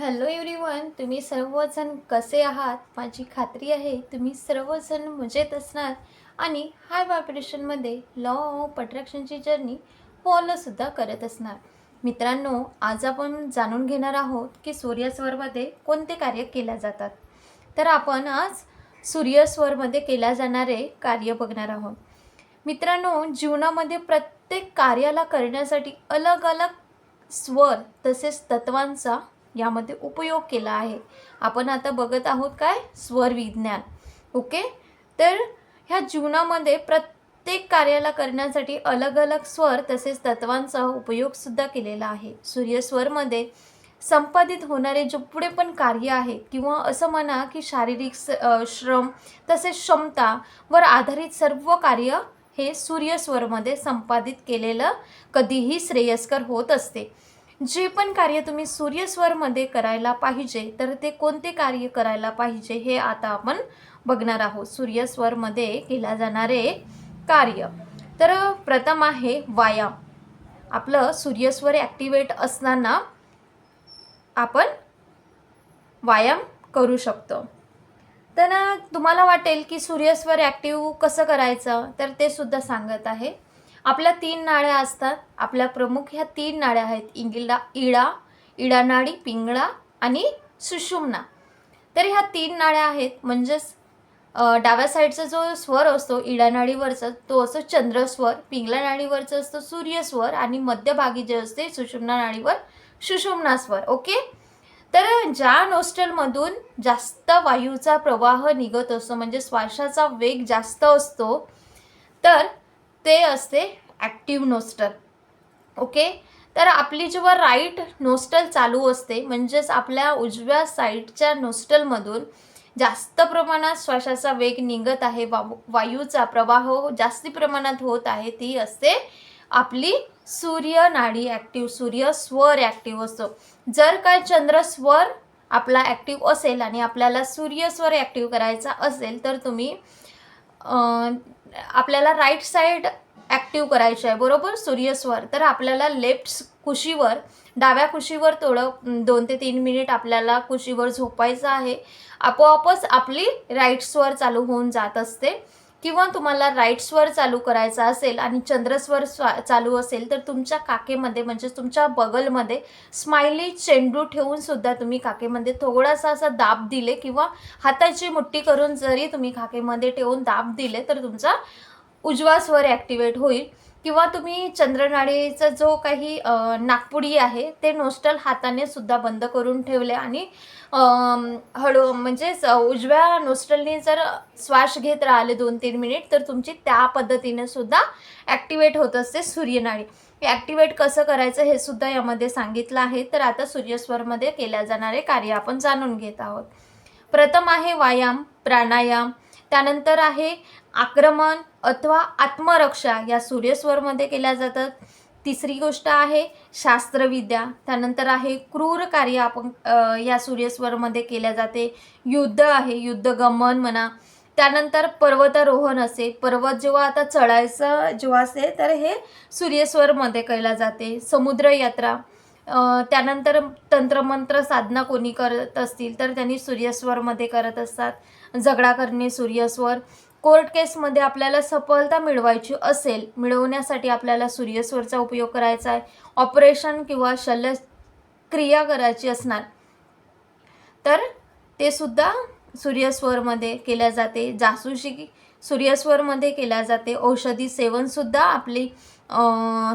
Hello everyone तुम्ही सर्वजण कसे आहात? माझी खात्री आहे तुम्ही सर्वजण मजेत असणार. आणि हाय व्हायब्रेशनमध्ये लॉ ऑफ अट्रॅक्शनची जर्नी फॉलोसुद्धा करत असणार. मित्रांनो आज आपण जाणून घेणार आहोत की सूर्यस्वरमध्ये कोणते कार्य केल्या जातात. तर आपण आज सूर्यस्वरमध्ये केल्या जाणारे कार्य बघणार आहोत. मित्रांनो जीवनामध्ये प्रत्येक कार्याला करण्यासाठी अलग अलग स्वर तसेच तत्वांचा यामध्ये उपयोग केला आहे. आपण आता बघत आहोत काय? स्वर विज्ञान ओके? तर ह्या जीवनामध्ये प्रत्येक कार्याला करण्यासाठी अलग अलग स्वर तसेच तत्वांचा उपयोगसुद्धा केलेला आहे. सूर्यस्वरमध्ये संपादित होणारे जे पुढे पण कार्य आहे किंवा असं म्हणा की शारीरिक श्रम तसेच क्षमता वर आधारित सर्व कार्य हे सूर्यस्वरमध्ये संपादित केलेलं कधीही श्रेयस्कर होत असते. जे पण कार्य तुम्ही सूर्यस्वरमध्ये करायला पाहिजे तर ते कोणते कार्य करायला पाहिजे हे आता आपण बघणार आहोत. सूर्यस्वरमध्ये केल्या जाणारे कार्य. तर प्रथम आहे व्यायाम. आपलं सूर्यस्वर ॲक्टिवेट असताना आपण व्यायाम करू शकतो. तर तुम्हाला वाटेल की सूर्यस्वर ॲक्टिव्ह कसं करायचं तर ते सुद्धा सांगत आहे. आपल्या तीन नाड्या असतात. आपल्या प्रमुख ह्या तीन नाड्या आहेत. इंगिला इडा इडा नाडी पिंगळा आणि सुषुम्ना. तर ह्या तीन नाड्या आहेत. म्हणजेच डाव्या साईडचा जो स्वर असतो इडा नाडीवरचा तो असतो चंद्रस्वर. पिंगला नाडीवरचा असतो सूर्यस्वर. आणि मध्यभागी जे असते सुषुम्ना नाडीवर सुषुम्ना स्वर. ओके? तर ज्या नोस्टलमधून जास्त वायूचा प्रवाह निघत असतो म्हणजे श्वासाचा वेग जास्त असतो तर ते असते ॲक्टिव्ह नोस्टल ओके तर आपली जेव्हा राईट नोस्टल चालू असते म्हणजेच आपल्या उजव्या साईडच्या नोस्टलमधून जास्त प्रमाणात श्वासाचा वेग निघत आहे वा वायूचा प्रवाह जास्ती प्रमाणात होत आहे ती असते आपली सूर्य नाडी ॲक्टिव्ह सूर्य स्वर ॲक्टिव्ह असतो. जर काय चंद्र स्वर आपला ॲक्टिव्ह असेल आणि आपल्याला सूर्यस्वर ॲक्टिव्ह करायचा असेल तर तुम्ही आपल्याला राईट साईड ॲक्टिव्ह करायचं आहे. बरोबर? सूर्यस्वर. तर आपल्याला लेफ्ट कुशीवर डाव्या कुशीवर थोडं दोन ते तीन मिनिट आपल्याला कुशीवर झोपायचं आहे. आपोआपच आपली राईट स्वर चालू होऊन जात असते. किंवा तुम्हाला राईट स्वर चालू करायचा असेल आणि चंद्रस्वर स्वा चालू असेल तर तुमच्या काकेमध्ये म्हणजे तुमच्या बगलमध्ये स्माइली चेंडू ठेवून सुद्धा तुम्ही काकेमध्ये थोडासा असा दाब दिले किंवा हाताची मुठ्ठी करून जरी तुम्ही काकेमध्ये ठेवून दाब दिले तर तुमचा उजवा स्वर ॲक्टिवेट होईल. किंवा तुम्ही चंद्रनाळीचा जो काही नागपुडी आहे ते नोस्टल हाताने सुद्धा बंद करून ठेवले आणि हळू म्हणजेच उजव्या नोस्टलने जर श्वास घेत राहिले दोन तीन मिनिट तर तुमची त्या पद्धतीने सुद्धा ॲक्टिवेट होत असते सूर्यनाळी ॲक्टिवेट कसं करायचं हे सुद्धा यामध्ये सांगितलं आहे. तर आता सूर्यस्वरमध्ये केल्या जाणारे कार्य आपण जाणून घेत आहोत. प्रथम आहे व्यायाम प्राणायाम त्यानंतर आहे आक्रमण अथवा आत्मरक्षा या सूर्यस्वरमध्ये केल्या जातात. तिसरी गोष्ट आहे शास्त्रविद्या. त्यानंतर आहे क्रूर कार्य आपण या सूर्यस्वरमध्ये केल्या जाते. युद्ध आहे युद्धगमन म्हणा. त्यानंतर पर्वतारोहण असे. पर्वत जेव्हा आता चढायचं जेव्हा असेल तर हे सूर्यस्वरमध्ये केल्या जाते. समुद्रयात्रा. त्यानंतर तंत्रमंत्र साधना कोणी करत असतील तर त्यांनी सूर्यस्वरमध्ये करत असतात. झगडा करणे सूर्यस्वर. कोर्ट केसमध्ये आपल्याला सफलता मिळवायची असेल मिळवण्यासाठी आपल्याला सूर्यस्वरचा उपयोग करायचा आहे. ऑपरेशन किंवा शल्यक्रिया करायची असणार. तर ते सुद्धा सूर्यस्वरमध्ये केल्या जाते. जासूशी सूर्यस्वरमध्ये केल्या जाते. औषधी सेवनसुद्धा आपली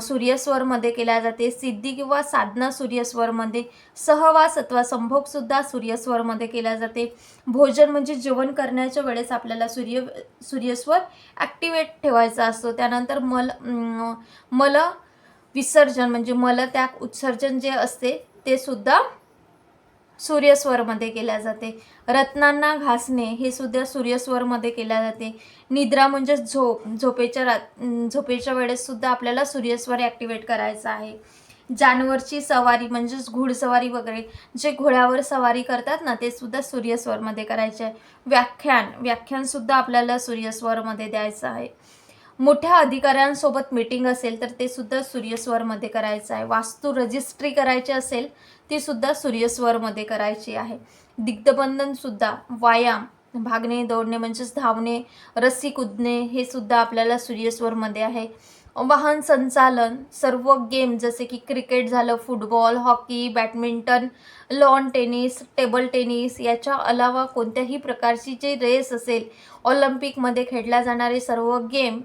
सूर्यस्वरमध्ये केल्या जाते. सिद्धी किंवा साधना सूर्यस्वरमध्ये सहवास अथवा संभोगसुद्धा सूर्यस्वरमध्ये केल्या जाते. भोजन म्हणजे जेवण करण्याच्या वेळेस आपल्याला सूर्य सूर्यस्वर ॲक्टिवेट ठेवायचा असतो. त्यानंतर मल मल विसर्जन म्हणजे मलत्याग उत्सर्जन जे असते ते सुद्धा सूर्यस्वरमध्ये केल्या जाते. रत्नांना घासणे हे सुद्धा सूर्यस्वरमध्ये केल्या जाते. निद्रा म्हणजे झोप. झोपेच्या रात झोपेच्या वेळेससुद्धा आपल्याला सूर्यस्वर ॲक्टिवेट करायचा आहे. जानवरची सवारी म्हणजेच घोडसवारी वगैरे जे घोड्यावर सवारी करतात ना ते सुद्धा सूर्यस्वरमध्ये करायचे आहे. व्याख्यान. व्याख्यानसुद्धा आपल्याला सूर्यस्वरमध्ये द्यायचं आहे. मोठ्या अधिकाऱ्यांसोबत मीटिंग असेल तर ते सुद्धा सूर्यस्वरमध्ये करायचं आहे. वास्तू रजिस्ट्री करायची असेल ती सुद्धा सूर्यस्वरमध्ये करायची आहे. दिग्धबंधनसुद्धा व्यायाम भागणे दौडणे म्हणजेच धावणे रस्सी कुदणे हे सुद्धा आपल्याला सूर्यस्वरमध्ये आहे. वाहन संचालन सर्व गेम जसे की क्रिकेट झालं football hockey badminton lawn tennis table tennis याच्या अलावा कोणत्याही प्रकारची जी रेस असेल ऑलिम्पिकमध्ये खेळल्या जाणारे सर्व गेम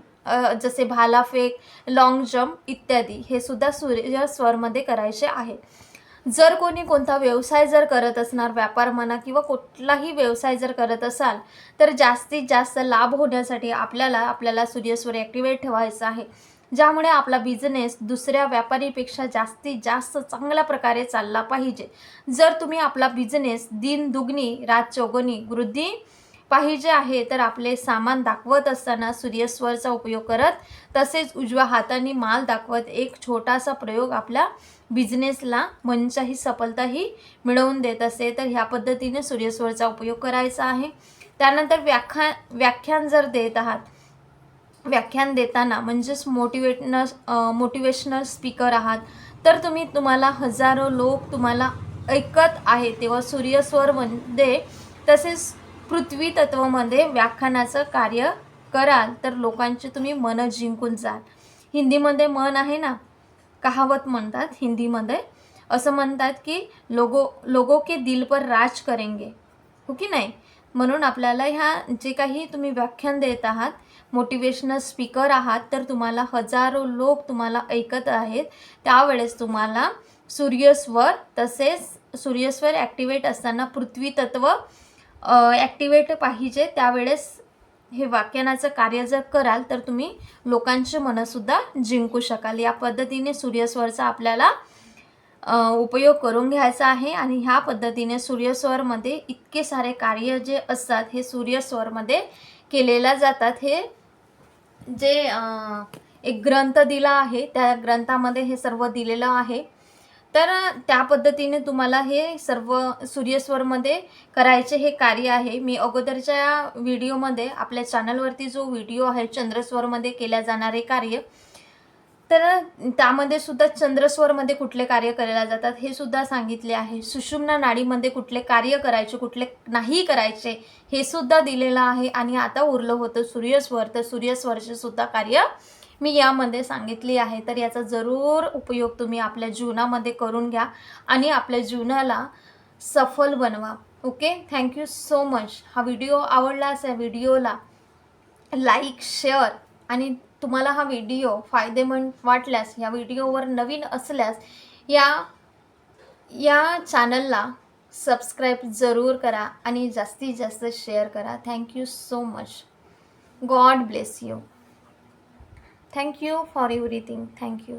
जसे भालाफेक लाँग जम्प इत्यादी हे सुद्धा सूर्य स्वरमध्ये करायचे आहे. जर कोणी कोणता व्यवसाय जर करत असणार व्यापार म्हणा किंवा कुठलाही व्यवसाय जर करत असाल तर जास्तीत जास्त लाभ होण्यासाठी आपल्याला आपल्याला सूर्यस्वर ॲक्टिवेट ठेवायचा आहे. ज्यामुळे आपला बिझनेस दुसऱ्या व्यापारीपेक्षा जास्तीत जास्त चांगल्या प्रकारे चालला पाहिजे. जर तुम्ही आपला बिझनेस दिन दुगणी रात चौगणी वृद्धी पाहिजे आहे तर आपले सामान दाखवत असताना सूर्यस्वरचा उपयोग करत तसेच उजव्या हाताने माल दाखवत एक छोटासा प्रयोग आपल्या बिझनेसला मनचाही सफलताही मिळवून देत असे. तर ह्या पद्धतीने सूर्यस्वरचा उपयोग करायचा आहे. त्यानंतर व्याख्या व्याख्यान जर देत आहात व्याख्यान देताना म्हणजेच मोटिवेटन मोटिवेशनल स्पीकर आहात तर तुम्ही तुम्हाला हजारो लोक तुम्हाला ऐकत आहे तेव्हा सूर्यस्वरमध्ये तसेच पृथ्वी तत्वामध्ये व्याख्यानाचं कार्य कराल तर लोकांचे तुम्ही मनं जिंकून जाल. हिंदीमध्ये मन आहे ना? कहावत म्हणतात हिंदीमध्ये. असं म्हणतात की लोगो लोगो के दिल पर राज करेंगे. हो की नाही? म्हणून आपल्याला ह्या जे काही तुम्ही व्याख्यान देत आहात मोटिवेशनल स्पीकर आहात तर तुम्हाला हजारो लोक तुम्हाला ऐकत आहेत. त्यावेळेस तुम्हाला सूर्यस्वर तसेच सूर्यस्वर ॲक्टिवेट असताना पृथ्वी तत्व ॲक्टिवेट पाहिजे त्यावेळेस हे वाक्यानाचं कार्य जर कराल तर तुम्ही लोकांची मनसुद्धा जिंकू शकाल. या पद्धतीने सूर्यस्वरचा आपल्याला उपयोग करून घ्यायचा आहे आणि ह्या पद्धतीने सूर्यस्वरमध्ये इतके सारे कार्य जे असतात हे सूर्यस्वरमध्ये केलेल्या जातात. हे जे एक ग्रंथ दिला आहे त्या ग्रंथामध्ये हे सर्व दिलेलं आहे. तर त्या पद्धतीने तुम्हाला हे सर्व सूर्यस्वरमध्ये करायचे हे कार्य आहे. मी अगोदरच्या व्हिडिओमध्ये आपल्या चॅनलवरती जो व्हिडिओ आहे चंद्रस्वरमध्ये केल्या जाणारे कार्य तर त्यामध्ये सुद्धा चंद्रस्वरमध्ये कुठले कार्य करायला जातात हे सुद्धा सांगितले आहे. सुषुम्ना नाडीमध्ये कुठले कार्य करायचे कुठले नाही करायचे हे सुद्धा दिलेलं आहे. आणि आता उरलं होतं सूर्यस्वर तर सूर्यस्वरचे सुद्धा कार्य मी यामध्ये सांगितली आहे तर याचा जरूर उपयोग तुम्ही आपल्या जीवनामध्ये करून घ्या आणि आपल्या जीवनाला सफल बनवा. Okay? Thank you so much हा व्हिडिओ आवडला असेल व्हिडिओला लाईक शेअर आणि तुम्हाला हा व्हिडिओ फायदेमंद वाटल्यास या व्हिडिओवर नवीन असल्यास या या चॅनलला सबस्क्राईब जरूर करा आणि जास्तीत जास्त शेअर करा. Thank you so much God bless you thank you for everything thank you